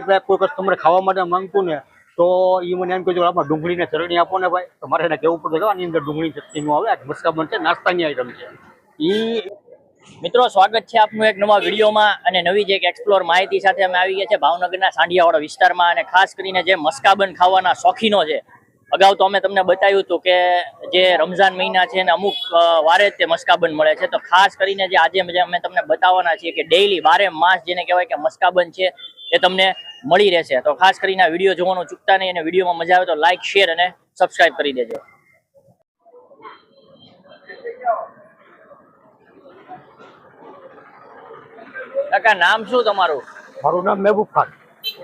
એટલે કોઈ કસ્ટમર ખાવા માટે માંગતું ને, તો એ મને એમ કીધું આપણે ડુંગળીને ચરણી આપો ને ભાઈ. તો મારે એને કહેવું પડતું આની અંદર ડુંગળી ચટણીનું આવે, આ મસ્કાબન છે નાસ્તાની આઈટમ છે. એ મિત્રો, સ્વાગત છે આપનું એક નવા વિડીયોમાં અને નવી જ એક એક્સપ્લોર માહિતી સાથે અમે આવી ગયા છે ભાવનગરના સાંઢિયાવાળા વિસ્તારમાં અને ખાસ કરીને જે મસ્કાબન ખાવાના શોખીનો છે. અગાઉ તો અમે તમને બતાવ્યું હતું કે જે રમઝાન મહિના છે અને અમુક વારે તે મસ્કાબન મળે છે. તો ખાસ કરીને જે આજે અમે તમને બતાવવાના છીએ કે ડેઈલી બારે માસ જેને કહેવાય કે મસ્કાબન છે, એ તમને મળી રહેશે. તો ખાસ કરીને આ વીડિયો જોવાનું ચૂકતા નહીં અને વિડીયોમાં મજા આવે તો લાઇક શેર અને સબસ્ક્રાઇબ કરી દેજો. કાકા નામ શું તમારું? મારું નામ મહેબૂબ ખાન.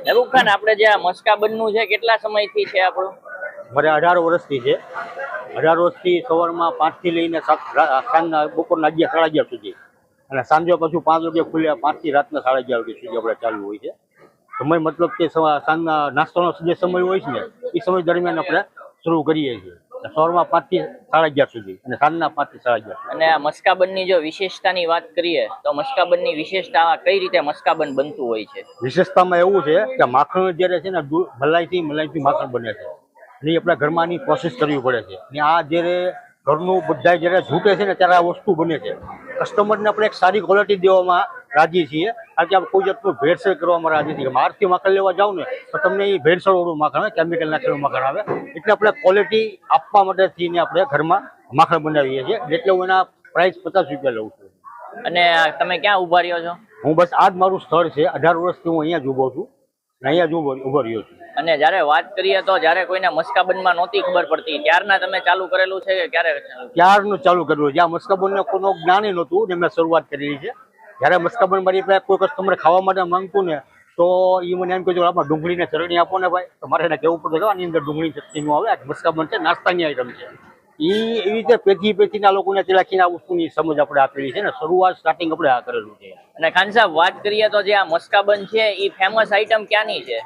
મહેબૂબ ખાન આપણે જે આ મસ્કાબનનું છે કેટલા સમયથી છે આપણું? મારે અઢાર વર્ષથી છે. અઢાર વર્ષથી સવારમાં પાંચથી લઈને સાંજના બપોરના અગિયાર સાડા અગિયાર સુધી. અને સાંજે પાછું પાંચ વાગે ખુલ્યા પાંચથી રાતના સાડા અગિયાર વાગ્યા સુધી આપણે ચાલુ હોય છે. સમય મતલબ કે સાંજના નાસ્તાનો જે સમય હોય છે ને એ સમય દરમિયાન આપણે શરૂ કરીએ છીએ. સોરમાં પાંચ પાંચથી સાડા અગિયાર સુધી અને સાંજના પાંચથી સાડા અગિયાર અને આ મસ્કાબનની જો વિશેષતાની વાત કરીએ તો મસ્કાબનની વિશેષતા કઈ રીતે મસ્કાબન બનતું હોય છે? વિશેષતામાં એવું છે કે માખણ જ્યારે છે ને દૂધ મલાઈથી મલાઈથી માખણ બને છે. અને એ આપણા ઘરમાં આની પ્રોસેસ કરવી પડે છે. અને આ જ્યારે ઘરનું બધા જ્યારે છૂટે છે ને ત્યારે આ વસ્તુ બને છે. કસ્ટમરને આપણે એક સારી ક્વોલિટી દેવામાં રાજી છીએ. કારણ કે આપણે કોઈ જાતનું ભેળસેળ કરવામાં રાજી છીએ બહારથી માખણ લેવા જાવ ને તો તમને એ ભેળસેળવાળું માખણ આવે કેમિકલ નાખેલું માખણ આવે. એટલે આપણે ક્વોલિટી આપવા માટે થઈને આપણે ઘરમાં માખણ બનાવીએ છીએ. એટલે હું એના પ્રાઇસ પચાસ રૂપિયા લઉં છું. અને તમે ક્યાં ઊભા રહ્યો છો? હું બસ આ જ મારું સ્થળ છે. અઢાર વર્ષથી હું અહીંયા જ ઊભો છું. અહીંયા જ ઊભો રહ્યો છું. અને જ્યારે વાત કરીએ તો જ્યારે કોઈને મસ્કાબનમાં નહોતી ખબર પડતી ત્યારના તમે ચાલુ કરેલું છે કે ક્યારે ચાલુ? ત્યારનું ચાલુ કરેલું? જ્યાં મસ્કાબનને કોઈનો જ્ઞાન નહોતું ને મેં શરૂઆત કરેલી છે. જ્યારે મસ્કાબન મારી પાસે કોઈ કસ્ટમર ખાવા માટે માંગતું ને તો એ મને એમ કીધું આપણે ડુંગળીને ચરણી આપો ને ભાઈ. તમારે એને કહેવું પડતું આની અંદર ડુંગળી ચટણીનું આવે આ મસ્કાબન છે નાસ્તાની આઈટમ છે. એ એવી રીતે પેથી પેથીના લોકોને તે રાખીને આ વસ્તુની સમજ આપણે આપેલી છે ને શરૂઆત સ્ટાર્ટિંગ આપણે આ કરેલું છે. અને ખાન સાહેબ વાત કરીએ તો જે આ મસ્કાબન છે એ ફેમસ આઈટમ ક્યાંની છે?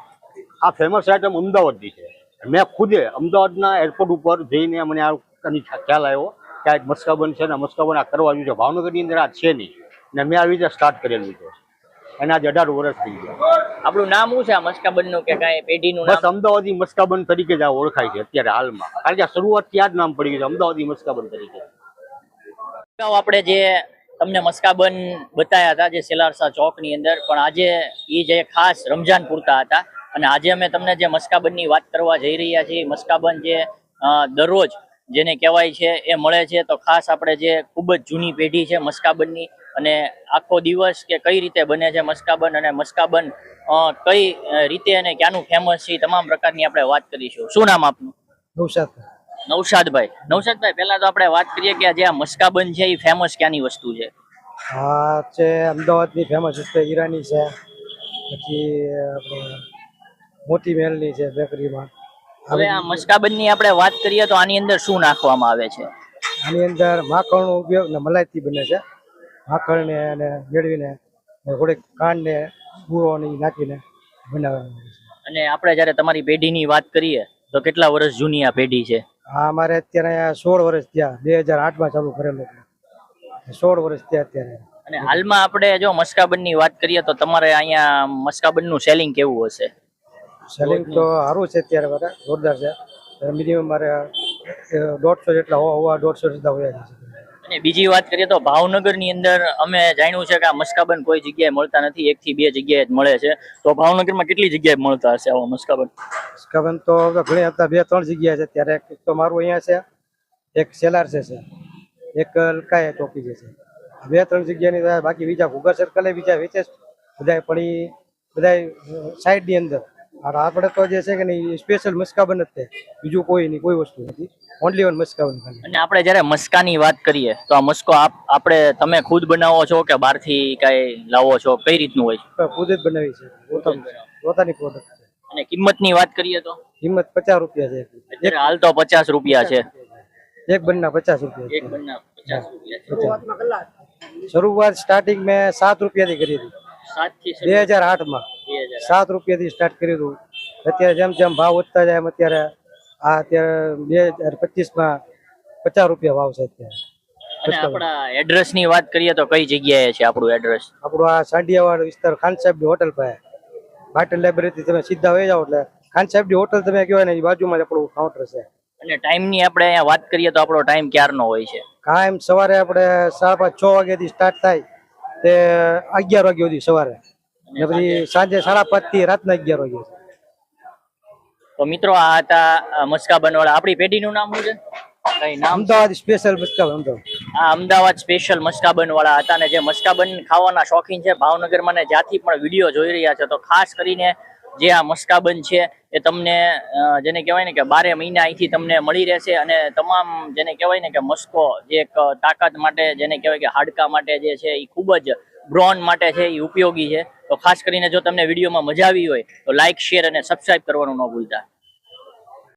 આ ફેમસ આઈટમ અમદાવાદની છે. મેં ખુદે અમદાવાદના એરપોર્ટ ઉપર જઈને મને આ ખ્યાલ આવ્યો કે આ એક મસ્કાબન છે ને મસ્કાબન આ કરવા આવ્યું છે. ભાવનગરની અંદર આ છે નહીં. ને મેં આવી રીતે સ્ટાર્ટ કરેલું છે અને આજે અઢાર વર્ષ થઈ ગયા. આપણું નામ શું છે આ મસ્કાબનનું કે કાંઈ પેઢીનું બસ અમદાવાદી મસ્કાબન તરીકે જ આ ઓળખાય છે અત્યારે હાલમાં. કારણ કે આ શરૂઆત ત્યાં જ નામ પડી ગયું છે અમદાવાદી મસ્કાબન તરીકે. આપણે જે તમને મસ્કાબન બતાવ્યા હતા જે સેલારસા ચોકની અંદર પણ આજે એ જે ખાસ રમજાન પૂરતા હતા અને આજે અમે તમને જે મસ્કાબનની વાત કરવા જઈ રહ્યા છીએ મસ્કાબન જે દરરોજ જેને કહેવાય છે એ મળે છે. તો ખાસ આપણે જે ખૂબ જ જૂની પેઢી છે મસ્કાબનની અને આખો દિવસ કે કઈ રીતે બને છે મસ્કાબન અને મસ્કાબન કઈ રીતે અને ક્યાંનું ફેમસ છે તમામ પ્રકારની આપણે વાત કરીશું. શું નામ આપનું? નવસાદ નૌશાદભાઈ. નૌશાદભાઈ પહેલા તો આપણે વાત કરીએ કે જે આ મસ્કાબન છે એ ફેમસ ક્યાંની વસ્તુ છે? હા છે અમદાવાદની ફેમસ વસ્તુ ઈરાની છે. પછી આપણે મોતી મહેલની છે બેકરીમાં. હવે આ મસ્કાબનની આપણે વાત કરીએ તો આની અંદર શું નાખવામાં આવે છે? આની અંદર માખણનો ઉપયોગ ને મલાઈથી બને છે. માખણને અને મેળવીને થોડીક કાંડને બુરો ને નાખીને બનાવવામાં આવે છે. અને આપણે જ્યારે તમારી પેઢીની વાત કરીએ તો કેટલા વર્ષ જૂની આ પેઢી છે? આ અમારે અત્યારે સોળ વર્ષ થયા. બે હજાર આઠમાં ચાલુ કરેલું સોળ વર્ષ થયા અત્યારે. અને હાલમાં આપણે જો મસ્કાબનની વાત કરીએ તો તમારે અહીંયા મસ્કાબનનું સેલિંગ કેવું હશે? સેલિંગ તો સારું છે અત્યારે બધા જોરદાર છે. મિનિમમ મારે દોઢસો જેટલા હોવા હોવા દોઢસો જેટલા હોય છે અને બીજી વાત કરીએ તો ભાવનગરની અંદર અમે જાણ્યું છે કે આ મસ્કાબન કોઈ જગ્યાએ મળતા નથી એક થી બે જગ્યાએ જ મળે છે. તો ભાવનગરમાં કેટલી જગ્યાએ મળતા હશે આવા મસ્કાબન? મસ્કાબન તો ઘણી હતા બે ત્રણ જગ્યા છે. ત્યારે એક તો મારું અહીંયા છે એક સેલાર છે એક લકાય ચોકી જે છે. બે ત્રણ જગ્યાની બાકી બીજા ભૂગર સર્કલે બીજા વેચે છે. બધાય પણ ઈ બધાય સાઈડની અંદર. અને આપણે તો જે છે કે નહીં સ્પેશિયલ મસ્કાબન જ છે. બીજું કોઈ નહીં કોઈ વસ્તુ નથી. ઓનલી ઓન મસ્કાબન અને આપણે જ્યારે મસ્કાની વાત કરીએ તો આ મસ્કો આપ આપણે તમે ખુદ બનાવો છો કે બહારથી કાંઈ લાવો છો? કઈ રીતનું હોય છે? ખુદ જ બનાવી છે. પોતાનું પોતાની પ્રોડક્ટ છે. અને કિંમતની વાત કરીએ તો? કિંમત પચાસ રૂપિયા છે. હાલ તો પચાસ રૂપિયા છે. એક બનના પચાસ રૂપિયા એક બનના પચાસ રૂપિયા શરૂઆત સ્ટાર્ટિંગ મેં સાત રૂપિયાથી કરી હતી. બે હજાર આઠમાં. સાત રૂપિયાથી સ્ટાર્ટ કર્યું હતું. અત્યારે જેમ જેમ ભાવ વધતા જાય એમ અત્યારે આ અત્યારે બે હજાર પચીસમાં પચાસ રૂપિયા ભાવ છે અત્યારે. આપણા એડ્રેસની વાત કરીએ તો કઈ જગ્યાએ છે આપણું એડ્રેસ આપણું આ સાંડિયાવાડ વિસ્તાર ખાન સાહેબની હોટલ પાસે. પાટણ લાઇબ્રેરીથી તમે સીધા વહી જાઓ એટલે ખાન સાહેબની હોટલ તમે કહેવાય ને એ બાજુમાં જ આપણું કાઉન્ટર છે. અને ટાઈમની આપણે અહીંયા વાત કરીએ તો આપણો ટાઈમ ક્યારનો હોય છે? કાયમ સવારે આપણે સાડા પાંચ છ વાગ્યાથી સ્ટાર્ટ થાય તે અગિયાર વાગ્યા સુધી સવારે. ને પછી સાંજે સાડા પાંચથી રાતના અગિયાર વાગે. તો મિત્રો આ હતા મસ્કા બનવાળા. આપણી પેઢીનું નામ શું છે? અમદાવાદ સ્પેશિયલ મસ્કા અમદાવાદ. આ અમદાવાદ સ્પેશિયલ મસ્કાબન વાળા હતા ને જે મસ્કાબન ખાવાના શોખીન છે. ભાવનગરમાં ને જ્યાંથી પણ વીડિયો જોઈ રહ્યા છે તો ખાસ કરીને જે આ મસ્કાબન છે એ તમને જેને કહેવાય ને કે બારે મહિના અહીંથી તમને મળી રહેશે અને તમામ જેને કહેવાય ને કે મસ્કો જે એક તાકાત માટે જેને કહેવાય કે હાડકા માટે જે છે એ ખૂબ જ બ્રોન માટે છે એ ઉપયોગી છે. તો ખાસ કરીને જો તમને વિડીયોમાં મજા આવી હોય તો લાઇક શેર અને સબસ્ક્રાઇબ કરવાનું ન ભૂલતા.